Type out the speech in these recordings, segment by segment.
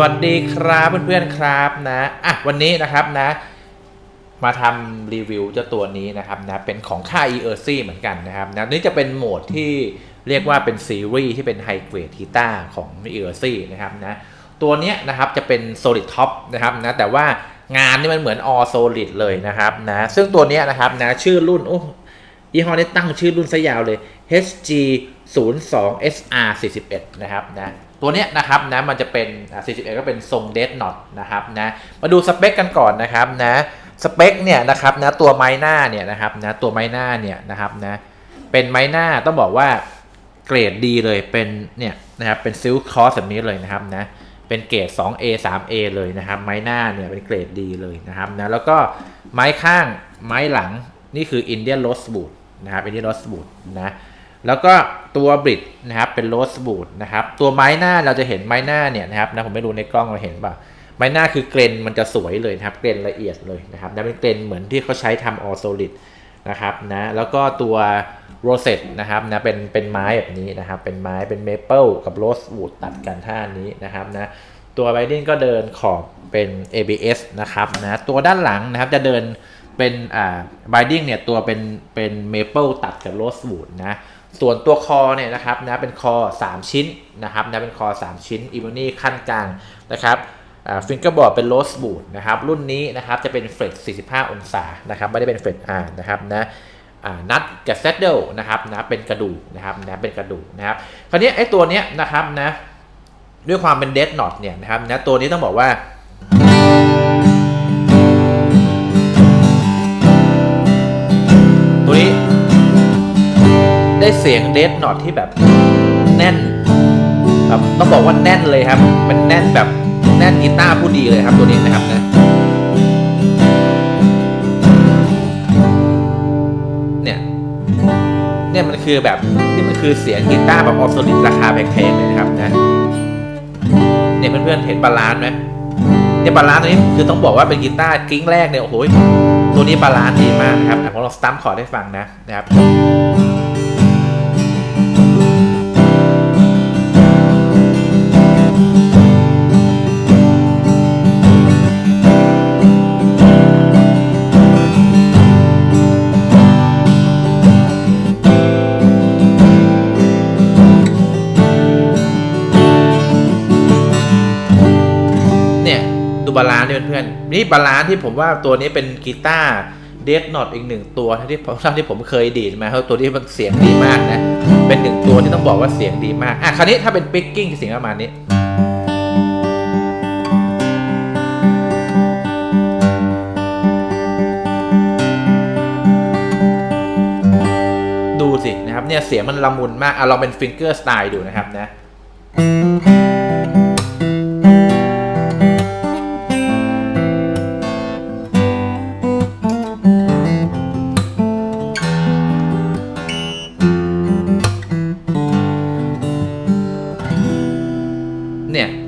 วัสดีครับเพื่อนๆครับนะอะวันนี้นะครับนะ มาทำรีวิวเจ้าตัวนี้นะครับนะเป็นของค่าย e e r c เหมือนกันนะครับนะนี่จะเป็นโหมดที่เรียกว่าเป็นซีรีส์ที่เป็นไฮเกรดกีต้าของ e e r c นะครับนะตัวเนี้ยนะครับจะเป็น solid top นะครับนะแต่ว่างานนี่มันเหมือน all solid เลยนะครับนะซึ่งตัวเนี้ยนะครับนะชื่อรุ่นโอ้ยี่ห้อนี้ตั้งชื่อรุ่นซะยาวเลย HG 0 2 SR 41นะครับนะ ตัวเนี้ยนะครับนะมันจะเป็น 41 ก็เป็นทรงเดดน็อตนะครับนะมาดูสเปคกันก่อนนะครับนะสเปคเนี่ยนะครับนะตัวไม้หน้าเนี่ยนะครับนะตัวไม้หน้าเนี่ยนะครับนะเป็นไม้หน้าต้องบอกว่าเกรดดีเลยเป็นเนี่ยนะครับเป็นซิลคอสแบบนี้เลยนะครับนะเป็นเกรด 2A 3A เลยนะครับ ไม้หน้าเนี่ยเป็นเกรดดีเลยนะครับนะแล้วก็ไม้ข้างไม้หลังนี่คือ Indian Rosewood นะครับ Indian Rosewood นะ แล้วก็ตัวบริดนะครับเป็นโรสบูดนะครับตัวไม้หน้าเราจะเห็นไม้หน้าเนี่ยนะครับนะผมไม่รู้ในกล้องเราเห็นป่ะไม้หน้าคือเกรนมันจะสวยเลยนะครับเกรนละเอียดเลยนะครับนะเป็นเกรนเหมือนที่เขาใช้ทำออโซลิดนะครับนะแล้วก็ตัวโรเซตนะครับนะเป็นเป็นไม้แบบนี้นะครับ เป็นไม้เป็นเมเปิลกับโรสบูดตัดกันท่านี้นะครับนะตัวไบดิ้งก็เดินขอบเป็น ABS นะครับนะตัวด้านหลังนะครับจะเดิน เป็นอ่าบดิ้งเนี่ยตัวเป็นเป็นเมเปิลตัดกับโรสบูดนะส่วนตัวคอเนี่ยนะครับนะเป็นคอ 3 ชิ้นนะครับนะเป็นคอ 3 ชิ้นอีโมนี่ขั้นกลางนะครับฟิงเกอร์บอร์ดเป็นโรสบูดนะครับรุ่นนี้นะครับจะเป็นเฟรด45 องศานะครับไม่ได้เป็นเฟรดอาร์นะครับนะนัดกับเซตเดิลนะครับนะเป็นกระดูกนะครับนะเป็นกระดูกนะครับคราวนี้ไอ้ตัวเนี้ยนะครับนะด้วยความเป็นเดดน็อตเนี่ยนะครับนะตัวนี้ต้องบอกว่า ได้เสียงเดดน็อตที่แบบแน่นแบบต้องบอกว่าแน่นเลยครับ มันแน่นแบบแน่นกีตาร์ผู้ดีเลยครับตัวนี้นะครับนะเนี่ยเนี่ยมันคือแบบนี่มันคือเสียงกีตาร์แบบออฟโซลิดราคาแพงๆเลยนะครับนะเนี่ยเพื่อนๆเห็นบาลานซ์ไหมเนี่ยบาลานซ์ตัวนี้คือต้องบอกว่าเป็นกีตาร์กิ้งแรกเนี่ยโอ้โหตัวนี้บาลานซ์ดีมากนะครับผมลองสตัมป์คอร์ดให้ฟังนะนะครับ บาลานซ์เพื่อนๆนี่บาลานซ์ที่ผมว่าตัวนี้เป็นกีตาร์เดดน็อตอีกหนึ่งตัวที่ผมที่ผมเคยดีดมาเขาตัวนี้มันเสียงดีมากนะ เป็นหนึ่งตัวที่ต้องบอกว่าเสียงดีมากอะคราวนี้ถ้าเป็นปิกกิ้งเสียงประมาณนี้ดูสินะครับเนี่ยเสียงมันละมุนมากอะลองเป็นฟิงเกอร์สไตล์ดูนะครับนะ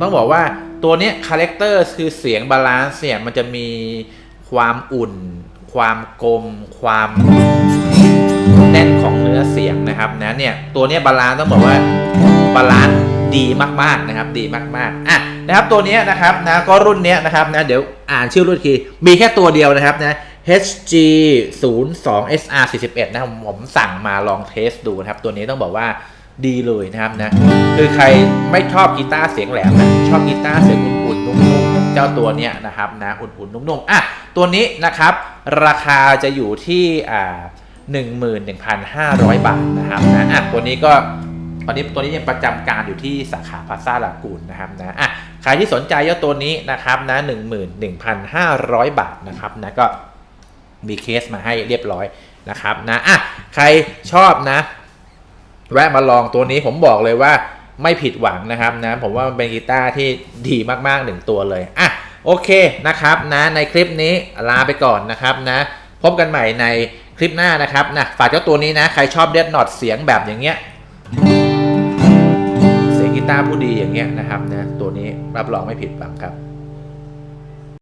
ต้องบอกว่าตัวเนี้ยคาแรคเตอร์คือเสียงบาลานซ์เนี่ยมันจะมีความอุ่น ความกลม ความแน่นของเนื้อเสียงนะครับนะเนี่ยตัวเนี้ยบาลานซ์ต้องบอกว่าบาลานซ์ดีมากๆนะครับ ดีมากๆอะนะครับตัวนี้นะครับนะก็รุ่นนี้นะครับนะเดี๋ยวอ่านชื่อรุ่นทีมีแค่ตัวเดียวนะครับนะ HG 0 2 SR 41นะครับผมสั่งมาลองเทสดูนะครับ ตัวนี้ต้องบอกว่า ดีเลยนะครับนะคือใครไม่ชอบกีตาร์เสียงแหลมนะชอบกีตาร์เสียงอุ่นๆนุ่มๆเจ้าตัวเนี้ยนะครับนะอุ่นๆนุ่มๆอะตัวนี้นะครับ ราคาจะอยู่ที่อ่า11,500 บาทนะครับนะอะตัวนี้ก็ตอนนี้ตัวนี้ยังประจำการอยู่ที่สาขาพาซาลากูนนะครับนะอะใครที่สนใจเจ้าตัวนี้นะครับนะ11,500 บาทนะครับนะก็มีเคสมาให้เรียบร้อยนะครับนะอะใครชอบนะ แวะมาลองตัวนี้ผมบอกเลยว่าไม่ผิดหวังนะครับนะผมว่ามันเป็นกีตาร์ที่ดีมากๆหนึ่งตัวเลยอะโอเคนะครับนะในคลิปนี้ลาไปก่อนนะครับนะพบกันใหม่ในคลิปหน้านะครับนะฝากเจ้าตัวนี้นะ ใครชอบเดดนอตเสียงแบบอย่างเงี้ยเสียงกีตาร์ผู้ดีอย่างเงี้ยนะครับนะตัวนี้รับรองไม่ผิดหวังครับ